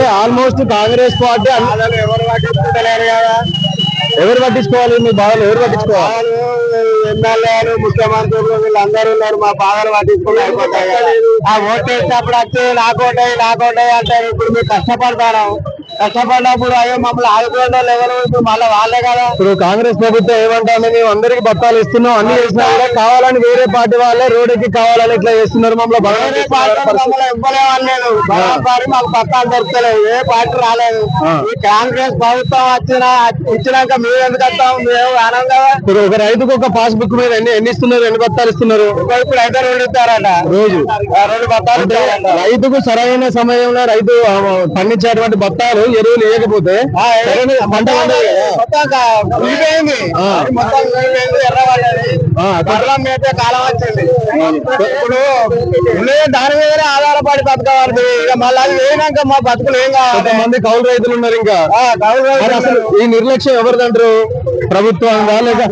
Almost Congress party ఎవరు పట్టించుకుంటలేరు కదా. ఎవరు పట్టించుకోవాలి? మీ బాధలు ఎవరు పట్టించుకోవాలి? బాధలు ఎమ్మెల్యేలు ముఖ్యమంత్రులు వీళ్ళందరూ ఉన్నారు. మా బాధలు అయిపోతాయి కదా. ఆ ఓటు వేసినప్పుడు వచ్చి నాకోటాయి నాకోటాయి అంటారు. ఇప్పుడు మీరు కష్టపడతారు. కష్టపడినప్పుడు అయ్యో మమ్మల్ని ఆదుకోవడం ఎవరు ఇప్పుడు మళ్ళీ వాళ్ళే కదా. ఇప్పుడు కాంగ్రెస్ ప్రభుత్వం ఏమంటామే మేము అందరికి బత్తాలు ఇస్తున్నాం అన్ని చేసినా కూడా కావాలని వేరే పార్టీ వాళ్ళే రోడ్ ఎక్కి కావాలని ఇట్లా చేస్తున్నారు మమ్మల్ని. బాగా వేరే పార్టీ మాకు పత్రాలు దొరకలేదు ఏ పార్టీ రాలేదు. ఈ కాంగ్రెస్ ప్రభుత్వం వచ్చిన ఇచ్చినాక మేము ఎందుకు వస్తాం మేము ఆనం కదా. ఇప్పుడు ఒక రైతుకు ఒక పాస్ బుక్ మీద ఎన్ని ఎన్ని ఇస్తున్నారు? ఎన్ని బత్తాలు ఇస్తున్నారు? ఇప్పుడు అయితే రెండు ఇస్తారట. రోజు. రెండు ఇస్తారట. రైతుకు సరైన సమయంలో రైతు పండించేటువంటి బత్తాలు ఎరువులు వేయకపోతే పంట. మొత్తం. మొత్తం కాలం వచ్చింది. ఇప్పుడు దాని మీదనే ఆధారపడి బతకవాలి ఇక మళ్ళీ అది వేయినాక మా బతుకులు ఏం కావాలి? కొంతమంది కౌలు రైతులు ఉన్నారు ఇంకా. ఈ నిర్లక్ష్యం ఎవరిదంటారు? ప్రభుత్వం లేక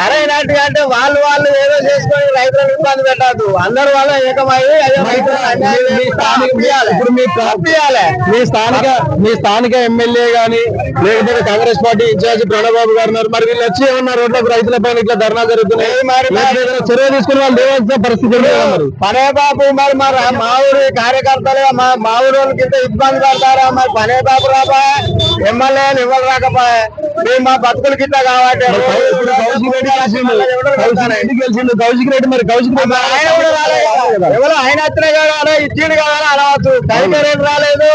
సరైనట్టుగా అంటే వాళ్ళు వాళ్ళు ఏదో చేసుకొని రైతులను ఇబ్బంది పెట్టద్దు. అందరు వాళ్ళ ఏకమై. ఇప్పుడు మీ స్థానిక మీ స్థానిక ఎమ్మెల్యే గాని లేకపోతే కాంగ్రెస్ పార్టీ ఇన్ఛార్జ్ ప్రణబాబు గారు ఉన్నారు. మరి వీళ్ళు వచ్చి ఏమన్నా రోడ్లకు రైతుల పైన ఇట్లా ధర్నా జరుగుతున్నాయి? మరి చర్య తీసుకుని వాళ్ళు లేవాల్సిన పరిస్థితి పనే బాబు మరి మరి మా ఊరి కార్యకర్తలు మా మా ఊరి వాళ్ళకి ఇబ్బంది పడతారా? మరి పనే బాబు రాబా ఎమ్మెల్యేలు ఎవరు రాకపోయా. మేము మా బతుకులకి ఇట్లా ఇప్పుడు కౌశిక్ రెడ్డి రెడ్డి రెడ్డి మరి కౌశిక్ రెడ్డి ఆయన కూడా రాలేదు. ఎవరు? ఆయన కదా అలా ఇచ్చిండు కదా అని అనవచ్చు కైకరేట్ రాలేదు.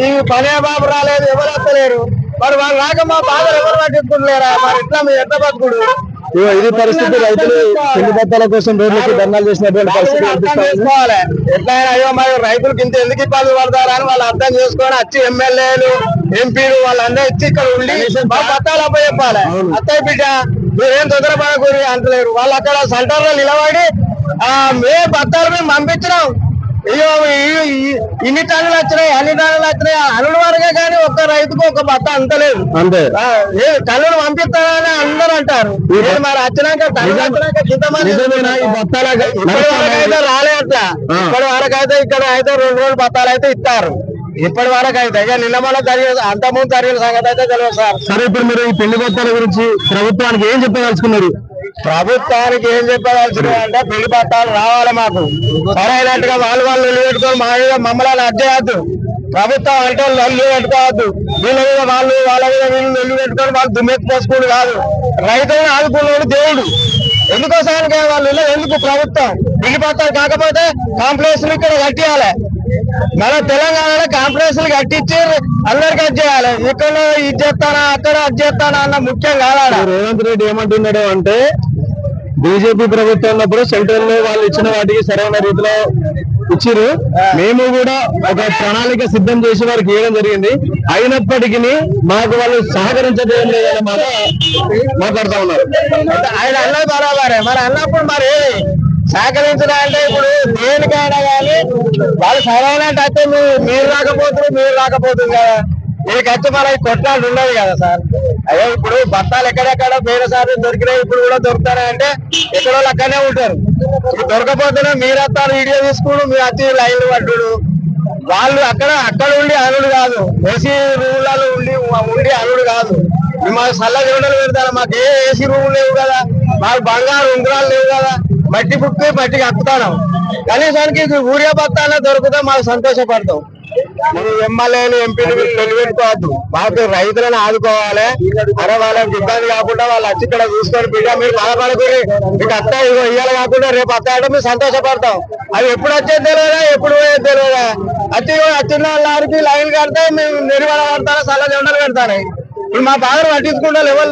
ఈ పనే బాబు రాలేదు. ఎవరు వస్తలేరు మరి వాళ్ళు రాక మా బాధలు ఎవరు పట్టించుకుంటలేరా? మరి ఇట్లా మీ ఎట్లా బతుకుడు ఇది పరిస్థితి రైతులు పెళ్ళి బత్తాల కోసం రోడ్లకి ధర్నాలు చేసినటువంటి పరిస్థితి ఎట్లయినా అయ్యో మరి రైతులకు ఇంత ఎందుకు ఇబ్బంది పడతారా అని వాళ్ళు అర్థం చేసుకొని వచ్చి ఎమ్మెల్యేలు ఎంపీలు వాళ్ళందరూ ఇచ్చి ఇక్కడ ఉండి మా పట్టాలు అప్ప చెప్పాలి. అత్తయ్య బిడ్డ మీరేం తొందరపడకూరి అంటలేరు. వాళ్ళు అక్కడ సెంటర్లో నిలబడి ఆ మే పత్తాలు మేము పంపించినాం. అయ్యో ఇన్ని టన్నులు వచ్చినాయి అన్ని టన్నులు వచ్చినాయి. అనుడు వరకే కానీ ఒక్క రైతుకు ఒక బత్త అంతలేదు అంతే. టన్నులు పంపిస్తారని అందరూ అంటారు. మరి వచ్చినాక టన్నులు రాలే అట్లా. ఇప్పటి వరకు అయితే ఇక్కడ అయితే రెండు రోజులు బత్తాలు అయితే ఇస్తారు. ఇప్పటి వరకు అయితే. ఇక నిన్న మొన్న జరిగే అంత ముందు జరిగిన సంగతి అయితే తెలియదు సార్. సరే ఇప్పుడు మీరు ఈ పెళ్ళి బత్తాల గురించి ప్రభుత్వానికి ఏం చెప్పదలుచుకున్నారు? ప్రభుత్వానికి ఏం చెప్పదలుచుకున్నా అంటే పెళ్ళి పట్టాలు రావాలి మాకు. సరైనట్టుగా వాళ్ళు వాళ్ళు నిలబెట్టుకొని మా మీద మమ్మల్ని అడ్డేయద్దు ప్రభుత్వం అంటే నల్లు పెట్టుకోవద్దు. వీళ్ళ మీద వాళ్ళు వాళ్ళ మీద వీళ్ళు నెల్లు పెట్టుకొని వాళ్ళు దుమ్మెత్తి పోసుకోడు కాదు. రైతులను ఆదుకున్నాడు దేవుడు. ఎందుకోసానికి వాళ్ళు ఎందుకు ప్రభుత్వం? పెళ్ళి పట్టాలు కాకపోతే కాంప్లెక్స్ ఇక్కడ కట్టియాలి. మన తెలంగాణలో కాంప్లెక్స్ కట్టించి అందరికి అది చేయాలి. ఇక్కడ ఇది చేస్తానా అక్కడ అది చేస్తానా అన్న ముఖ్యం కాదా రేవంత్ రెడ్డి ఏమంటున్నాడు అంటే బీజేపీ ప్రభుత్వం ఉన్నప్పుడు సెంట్రల్లో వాళ్ళు ఇచ్చిన వాటికి సరైన రీతిలో ఇచ్చిరు. మేము కూడా ఒక ప్రణాళిక సిద్ధం చేసి వారికి ఇవ్వడం జరిగింది. అయినప్పటికీ మాకు వాళ్ళు సహకరించడం లేదన్న మాట మాట్లాడుతా ఉన్నారు. ఆయన అన్నది బరాబరే మరి అన్నప్పుడు మరి సహకరించడం అంటే ఇప్పుడు దేనికైనా కానీ వాళ్ళు సరైన అయితే మీరు మీరు రాకపోతున్నారు మీరు రాకపోతుంది కదా. ఈ ఖర్చు మనకి కొట్లాడు ఉండదు కదా సార్. అదే ఇప్పుడు బస్తాలు ఎక్కడెక్కడ వేరేసారి దొరికినాయి ఇప్పుడు కూడా దొరుకుతాయి అంటే వాళ్ళు అక్కడనే ఉంటారు. ఇప్పుడు దొరకపోతేనే మీరు వస్తారు వీడియో తీసుకుడు మీరు వచ్చి లైన్లు పట్టుడు. వాళ్ళు అక్కడ అక్కడ ఉండి అనుడు కాదు. ఏసీ రూమ్లలో ఉండి ఉండి అనుడు కాదు. మాకు చల్ల జోడలు పెడతారు. మాకు ఏ ఏసీ రూమ్ లేవు కదా. మాకు బంగారు ఉంగరాలు లేవు కదా. మట్టి బుక్కి మట్టి కక్కుతాను కనీసానికి ఊరియా బత్తానే దొరికితే మాకు సంతోషపడతాం. మనం ఎమ్మెల్యేలు ఎంపీలు వీళ్ళు మాకు రైతులను ఆదుకోవాలి. అరే వాళ్ళకి ఇబ్బంది కాకుండా వాళ్ళు వచ్చి ఇక్కడ చూసుకొని బిడ్డ మీరు బాధపడకూరి. మీకు అత్త ఇగో కాకుండా రేపు అత్త అంటే మేము సంతోషపడతాం. అవి ఎప్పుడు వచ్చేది తెలియదా? ఎప్పుడు పోయేది తెలియదా? అతి వచ్చిన వాళ్ళకి లైన్ కడితే మేము నిర్వహణ పడతారా సల్ల జెండలు పెడతారు ఇప్పుడు మా బాధలు పట్టించుకుంటా ఎవరు